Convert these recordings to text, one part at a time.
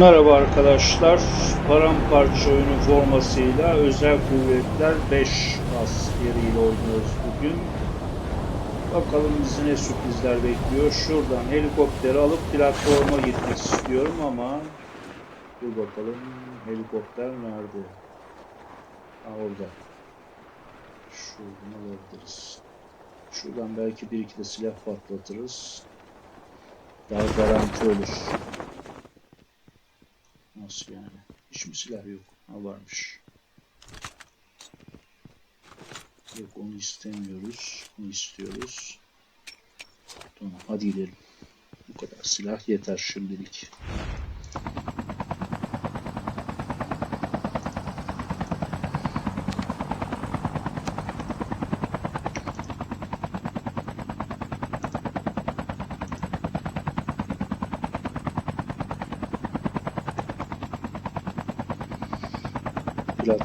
Merhaba arkadaşlar. Paramparça oyunu formasıyla Özel Kuvvetler 5 askeriyle oynuyoruz bugün. Bakalım bizi ne sürprizler bekliyor. Şuradan helikopteri alıp platforma gitmek istiyorum ama dur bakalım helikopter nerede? Ha orada. Şuradan alabiliriz. Şuradan belki bir iki de silah patlatırız. Daha garanti olur. Nasıl yani? Hiç mi silah yok? Ha varmış. Yok onu istemiyoruz. Bunu istiyoruz. Tamam hadi gidelim. Bu kadar silah yeter şimdilik.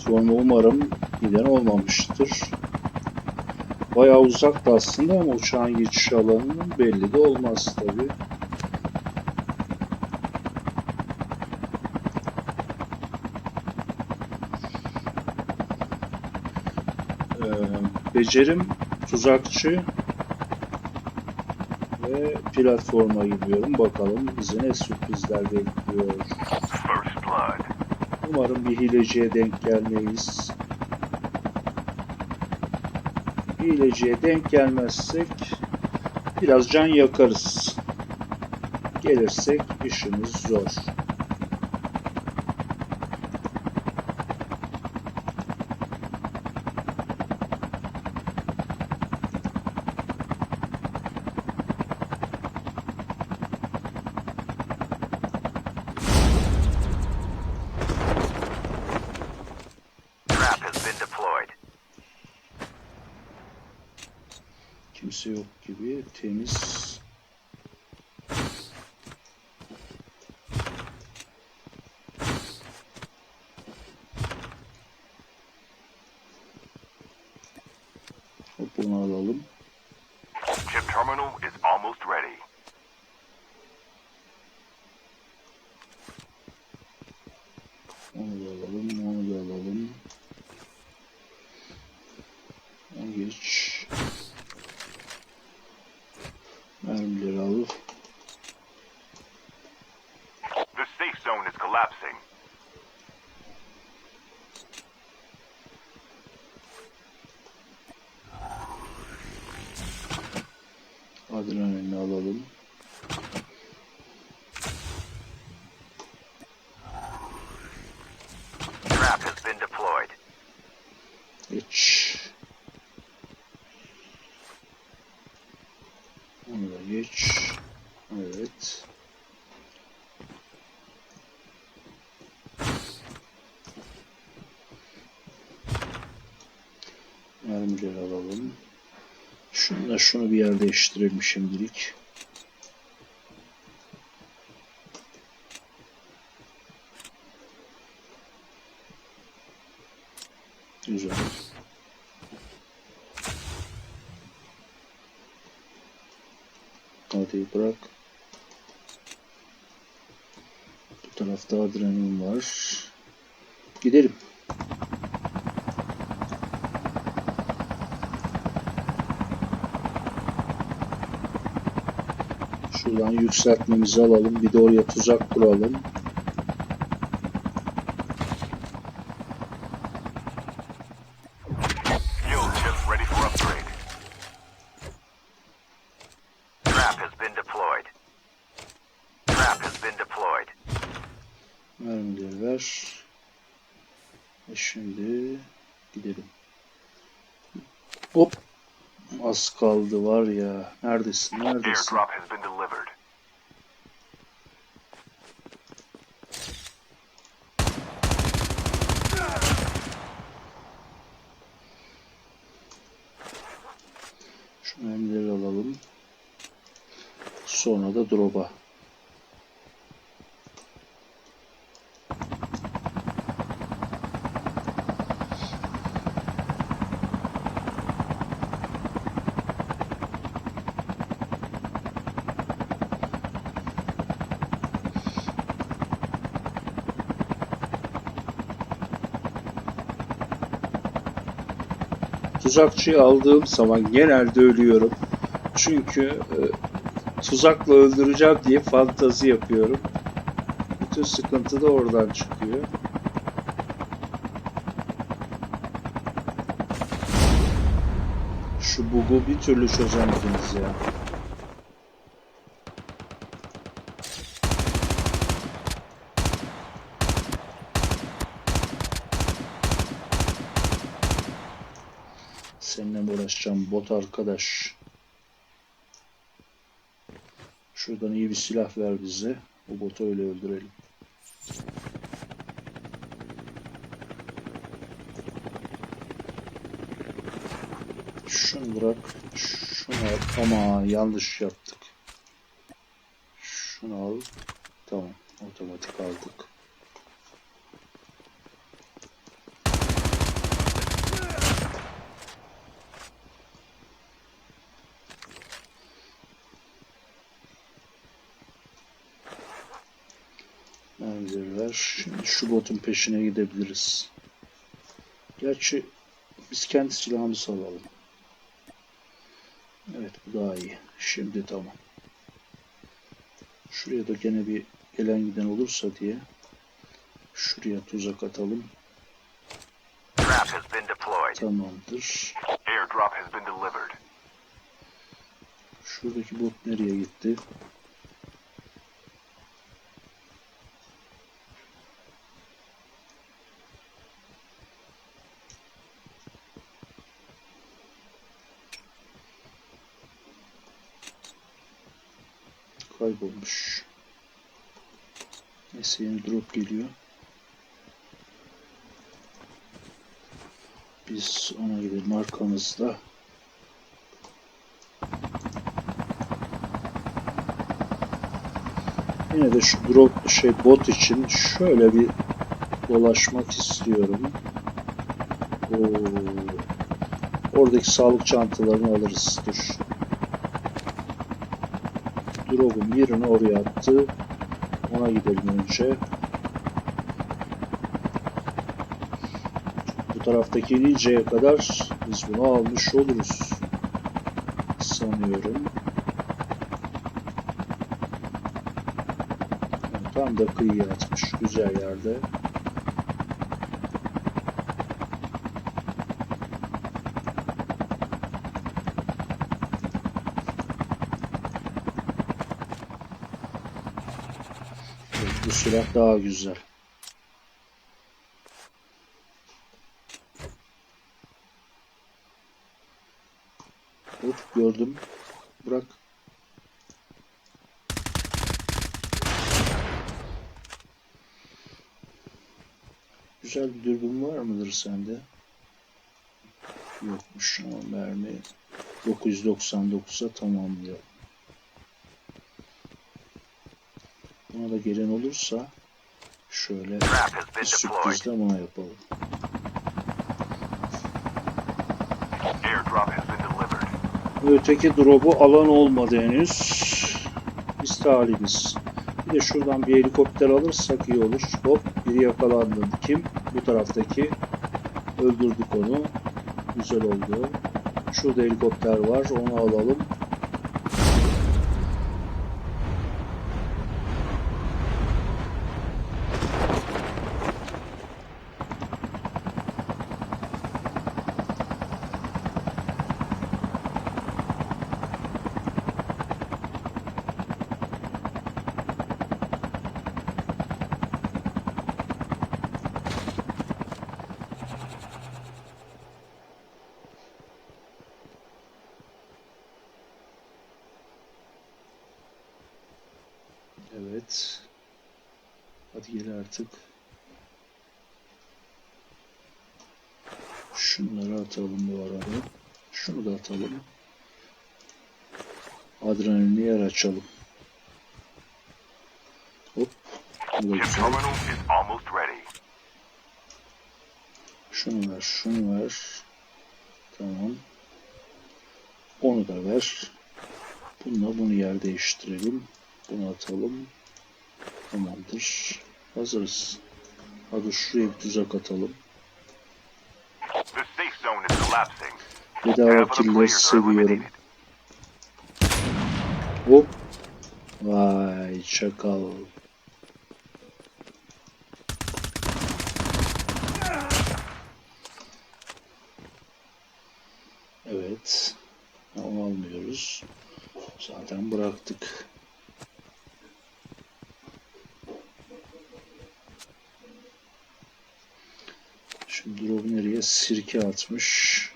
Platforma umarım giden olmamıştır. Bayağı uzakta aslında ama uçağın geçiş alanının belli de olmaz tabi. Ee, becerim tuzakçı ve platforma gidiyorum. Bakalım bizi ne sürprizler bekliyor. Umarım bir hileciye denk gelmeyiz. Hileciye denk gelmezsek biraz can yakarız. Gelirsek işimiz zor. Trap has been deployed. Kimse yok gibi temiz. Hop bunu alalım. Chip terminal is almost ready. Onu alalım, onu da alalım. Onu geç. Mermileri al. The safe zone is collapsing. Adrenalini alalım. Trap has been deployed. Geç. Onu da geç. Evet. Mermileri alalım. Şunla şunu bir yer değiştirelim şimdilik. Güzel. Hadi bırak. Bu tarafta adrenalin var. Gidelim. Şuradan yükseltmemizi alalım. Bir de oraya tuzak kuralım. Skill chip ready for upgrade. Trap has been deployed. Trap has been deployed. Mermileri ver. E şimdi gidelim. Hop. Az kaldı var ya. Neredesin? Neredesin? Şu mermileri alalım. Sonra da drop'a. Tuzakçıyı aldığım zaman genelde ölüyorum. Çünkü e, tuzakla öldüreceğim diye fantazi yapıyorum. Bütün sıkıntı da oradan çıkıyor. Şu bug'u bir türlü çözemediniz ya. Seninle mi uğraşacağım bot arkadaş. Şuradan iyi bir silah ver bize. Bu botu öyle öldürelim. Şunu bırak. Şunu al. Ama yanlış yaptık. Şunu al. Tamam. Otomatik aldık. Ver. Şimdi şu botun peşine gidebiliriz. Gerçi biz kendi silahımızı alalım. Evet bu daha iyi. Şimdi tamam. Şuraya da gene bir gelen giden olursa diye şuraya tuzak atalım. Tamamdır. Airdrop has been delivered. Şuradaki bot nereye gitti? Kaybolmuş. Neyse yeni drop geliyor. Biz ona gidelim arkamızda. Yine de şu drop şey bot için şöyle bir dolaşmak istiyorum. Oo. Oradaki sağlık çantalarını alırız. Dur. Drop'un birini oraya attı. Ona gidelim önce. Bu taraftaki ininceye kadar biz bunu almış oluruz. Sanıyorum. Tam da kıyıya atmış. Güzel yerde. Bu silah daha güzel. Hop gördüm. Bırak. Güzel bir dürbün var mıdır sende? Yokmuş ama mermi 999'a tamamlıyor. Buna da gelen olursa şöyle bir been deployed. sürpriz de buna yapalım. Öteki drop'u alan olmadı henüz. Biz talibiz. Bir de şuradan bir helikopter alırsak iyi olur. Hop biri yakalandı. Kim? Bu taraftaki. Öldürdük onu. Güzel oldu. Şurada helikopter var. Onu alalım. Evet. Hadi gel artık. Şunları atalım bu arada. Şunu da atalım. Adrenalini yer açalım. Hop. Bu da güzel. Şunu ver, şunu ver. Tamam. Onu da ver. Bununla bunu yer değiştirelim. Bunu atalım. Tamamdır. Hazırız. Hadi şuraya bir tuzak atalım. Bedava are seviyorum. Hop. Vay çakal. Evet. Onu almıyoruz. Zaten bıraktık. Şimdi drop nereye? Sirke atmış.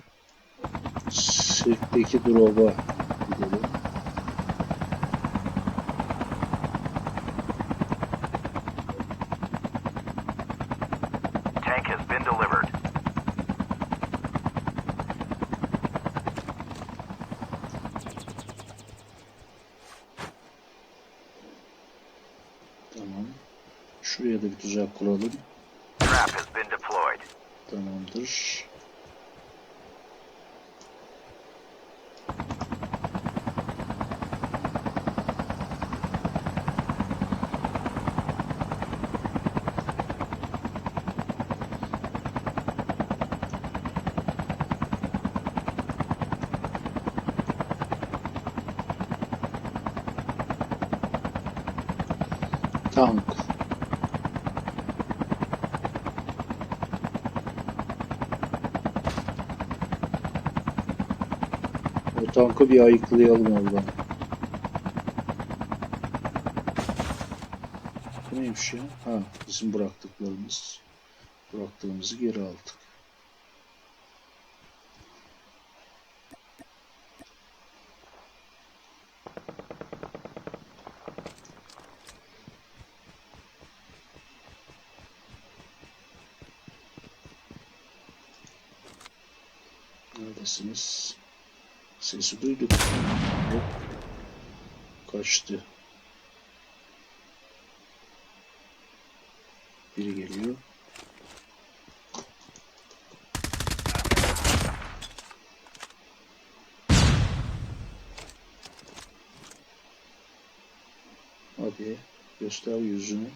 Sirkteki drop'a gidelim. Tank has been delivered. Tamam. Şuraya da bir tuzak kuralım. Trap has been deployed. Tamamdır. Tank. O tankı bir ayıklayalım oradan. Neymiş ya? Ha, bizim bıraktıklarımız. Bıraktığımızı geri aldık. Kaçtı. Biri geliyor. Hadi göster yüzünü.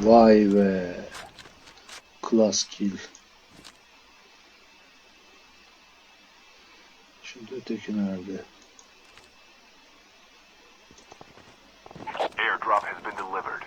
Vay be. Klas kill. Öteki nerede? Airdrop has been delivered.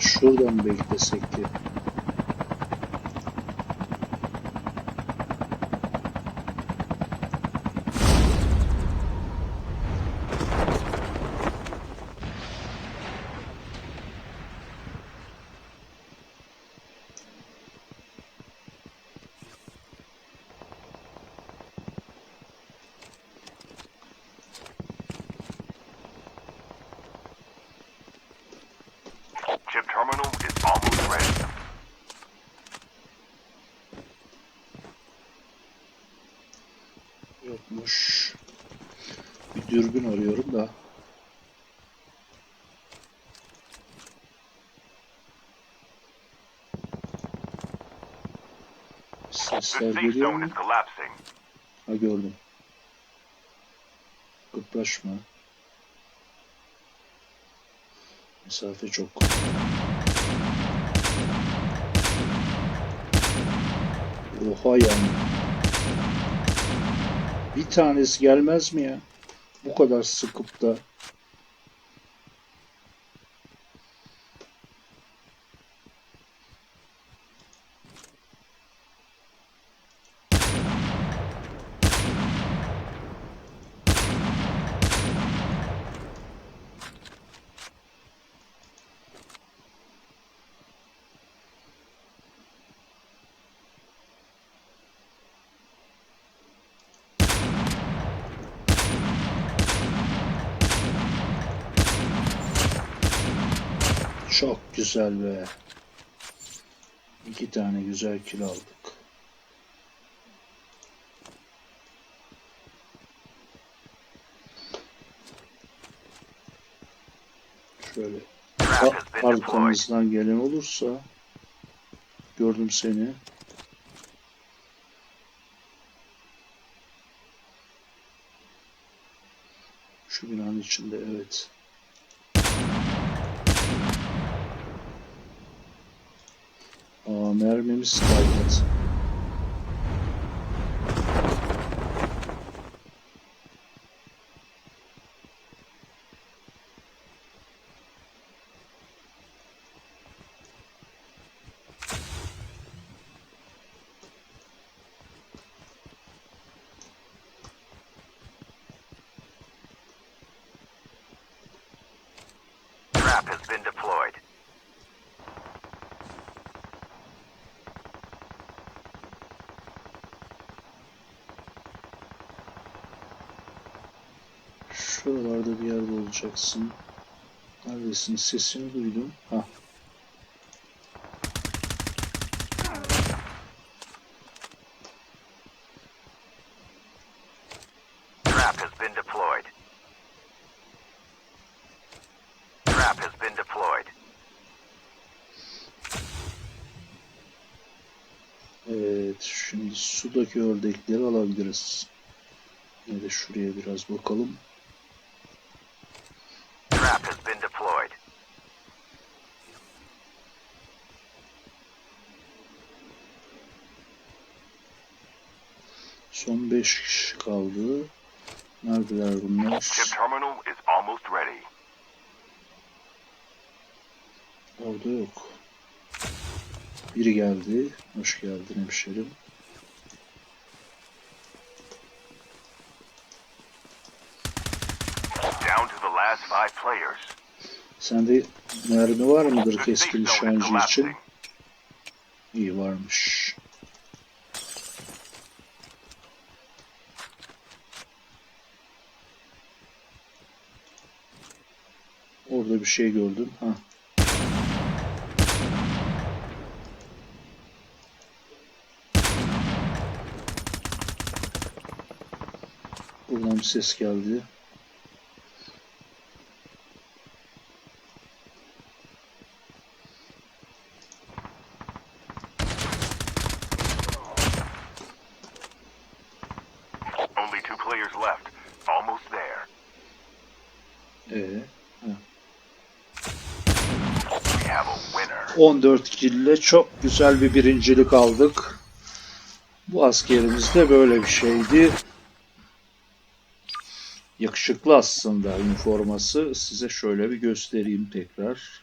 Şuradan beklesek ki. Chip terminal is almost ready. Yokmuş. Bir dürbün arıyorum da. Sesler geliyor mu? Ha gördüm. Kıpraşma. Mesafe çok. Oha yani. Bir tanesi gelmez mi ya? Bu kadar sıkıp da. güzel be. İki tane güzel kilo aldık. Şöyle. Arkamızdan gelen olursa gördüm seni. Şu binanın içinde evet. Mermimiz kalmadı. Trap has been deployed. Olacaksın. Neredesin? Sesini duydum. Ha. Trap has been deployed. Trap has been deployed. Evet, şimdi sudaki ördekleri alabiliriz. Yine de şuraya biraz bakalım. Trap has been deployed. Son 5 kişi kaldı. Neredeler bunlar? Chip terminal is almost ready. Orada yok. Biri geldi. Hoş geldin hemşerim. Down to the last five players. Sende mermi var mıdır keskin nişancı için? İyi varmış. Bir şey gördüm. Ha. Buradan bir ses geldi. 14 kille çok güzel bir birincilik aldık. Bu askerimiz de böyle bir şeydi. Yakışıklı aslında üniforması. Size şöyle bir göstereyim tekrar.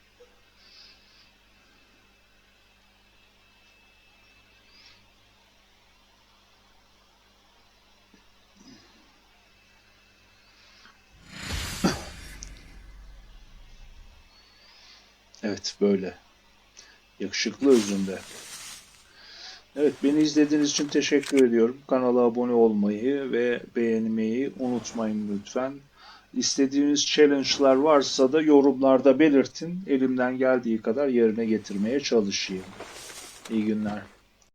Evet böyle. Yakışıklı özünde. Evet beni izlediğiniz için teşekkür ediyorum. Kanala abone olmayı ve beğenmeyi unutmayın lütfen. İstediğiniz challenge'lar varsa da yorumlarda belirtin. Elimden geldiği kadar yerine getirmeye çalışayım. İyi günler.